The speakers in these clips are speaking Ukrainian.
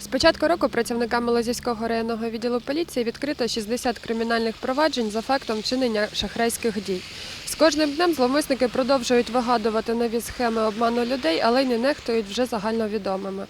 З початку року працівниками Лозівського районного відділу поліції відкрито 60 кримінальних проваджень за фактом вчинення шахрайських дій. З кожним днем зловмисники продовжують вигадувати нові схеми обману людей, але й не нехтують вже загальновідомими.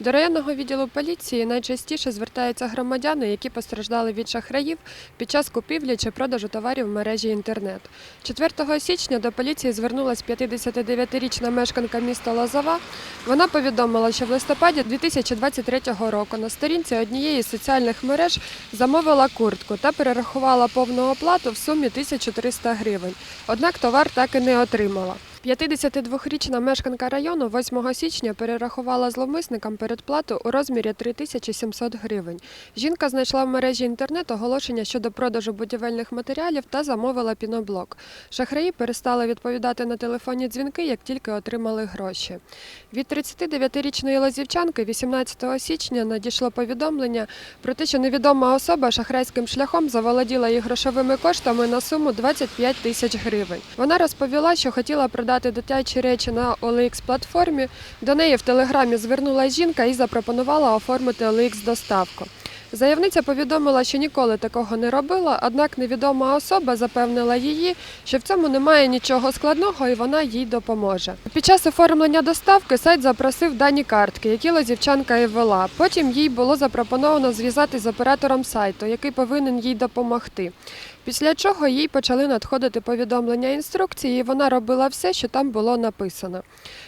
До районного відділу поліції найчастіше звертаються громадяни, які постраждали від шахраїв під час купівлі чи продажу товарів в мережі інтернет. 4 січня до поліції звернулась 59-річна мешканка міста Лозова. Вона повідомила, що в листопаді 2023 року на сторінці однієї з соціальних мереж замовила куртку та перерахувала повну оплату в сумі 1300 гривень. Однак товар так і не отримала. 52-річна мешканка району 8 січня перерахувала зловмисникам передплату у розмірі 3700 гривень. Жінка знайшла в мережі інтернет оголошення щодо продажу будівельних матеріалів та замовила піноблок. Шахраї перестали відповідати на телефонні дзвінки, як тільки отримали гроші. Від 39-річної лозівчанки 18 січня надійшло повідомлення про те, що невідома особа шахрайським шляхом заволоділа їх грошовими коштами на суму 25 тисяч гривень. Вона розповіла, що хотіла продати дитячі речі на OLX платформі. До неї в телеграмі звернулася жінка і запропонувала оформити OLX доставку. Заявниця повідомила, що ніколи такого не робила, однак невідома особа запевнила її, що в цьому немає нічого складного і вона їй допоможе. Під час оформлення доставки сайт запросив дані картки, які лозівчанка і ввела. Потім їй було запропоновано зв'язатись з оператором сайту, який повинен їй допомогти. Після чого їй почали надходити повідомлення інструкції, і вона робила все, що там було написано.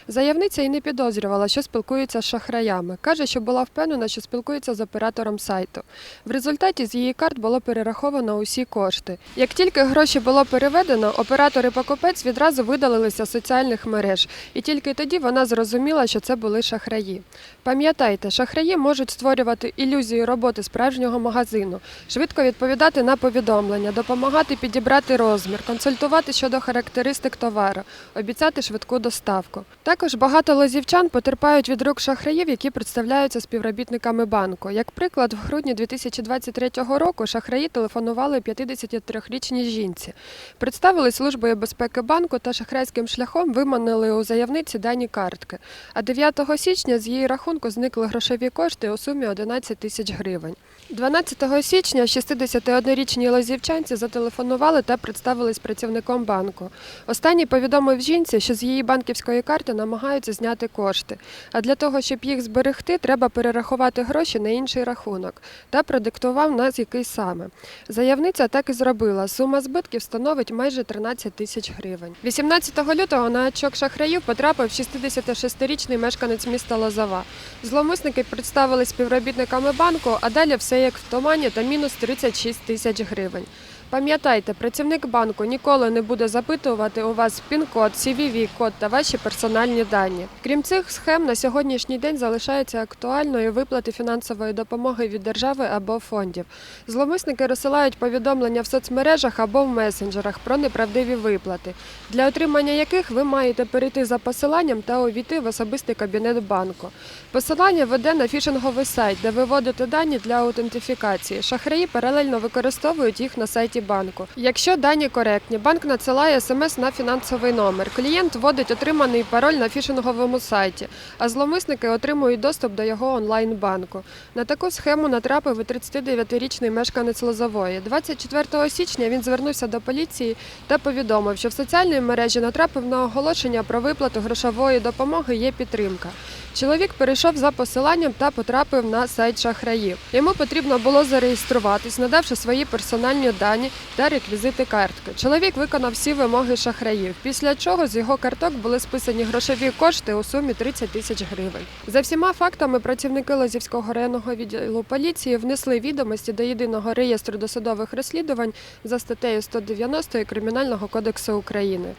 Заявниця і не підозрювала, що спілкується з шахраями. Каже, що була впевнена, що спілкується з оператором сайту. В результаті з її карт було перераховано усі кошти. Як тільки гроші було переведено, оператор і покупець відразу видалилися з соціальних мереж, і тільки тоді вона зрозуміла, що це були шахраї. Пам'ятайте, шахраї можуть створювати ілюзію роботи справжнього магазину, швидко відповідати на повідомлення, допомагати підібрати розмір, консультувати щодо характеристик товару, обіцяти швидку доставку. Також багато лозівчан потерпають від рук шахраїв, які представляються співробітниками банку. Як приклад, в грудні 2023 року шахраї телефонували 53-річній жінці, представили службою безпеки банку та шахрайським шляхом виманили у заявниці дані картки. А 9 січня з її рахунку зникли грошові кошти у сумі 11 тисяч гривень. 12 січня 61-річній лозівчанці зателефонували та представились працівником банку. Останній повідомив жінці, що з її банківської карти намагаються зняти кошти. А для того, щоб їх зберегти, треба перерахувати гроші на інший рахунок та продиктував нас який саме. Заявниця так і зробила. Сума збитків становить майже 13 тисяч гривень. 18 лютого на очок шахраїв потрапив 66-річний мешканець міста Лозова. Зловмисники представили співробітниками банку, а далі все як в тумані та мінус 36 тисяч гривень. Пам'ятайте, працівник банку ніколи не буде запитувати у вас пін-код, CVV-код та ваші персональні дані. Крім цих схем, на сьогоднішній день залишається актуальною виплати фінансової допомоги від держави або фондів. Зловмисники розсилають повідомлення в соцмережах або в месенджерах про неправдиві виплати, для отримання яких ви маєте перейти за посиланням та увійти в особистий кабінет банку. Посилання веде на фішинговий сайт, де ви вводите дані для аутентифікації. Шахраї паралельно використовують їх на сайті банку. Якщо дані коректні, банк надсилає смс на фінансовий номер. Клієнт вводить отриманий пароль на фішинговому сайті, а зловмисники отримують доступ до його онлайн-банку. На таку схему натрапив і 39-річний мешканець Лозової. 24 січня він звернувся до поліції та повідомив, що в соціальній мережі натрапив на оголошення про виплату грошової допомоги є підтримка. Чоловік перейшов за посиланням та потрапив на сайт шахраїв. Йому потрібно було зареєструватись, надавши свої персональні дані та реквізити картки. Чоловік виконав всі вимоги шахраїв, після чого з його карток були списані грошові кошти у сумі 30 тисяч гривень. За всіма фактами працівники Лозівського районного відділу поліції внесли відомості до єдиного реєстру досудових розслідувань за статтею 190 Кримінального кодексу України.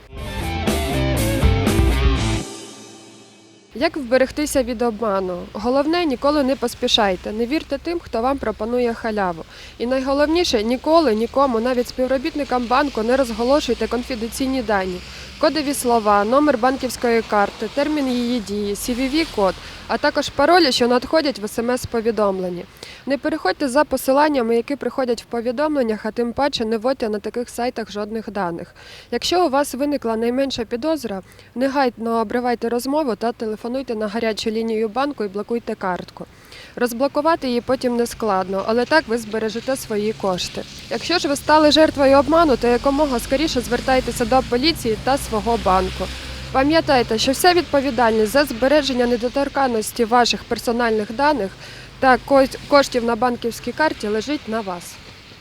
Як вберегтися від обману? Головне ніколи не поспішайте, не вірте тим, хто вам пропонує халяву. І найголовніше ніколи нікому, навіть співробітникам банку, не розголошуйте конфіденційні дані, кодові слова, номер банківської карти, термін її дії, CVV-код, а також паролі, що надходять в смс-повідомленні. Не переходьте за посиланнями, які приходять в повідомленнях, а тим паче не вводьте на таких сайтах жодних даних. Якщо у вас виникла найменша підозра, негайно обривайте розмову та телефонуйте на гарячу лінію банку і блокуйте картку. Розблокувати її потім не складно, але так ви збережете свої кошти. Якщо ж ви стали жертвою обману, то якомога скоріше звертайтеся до поліції та свого банку. Пам'ятайте, що вся відповідальність за збереження недоторканності ваших персональних даних та ко- коштів на банківській карті лежить на вас.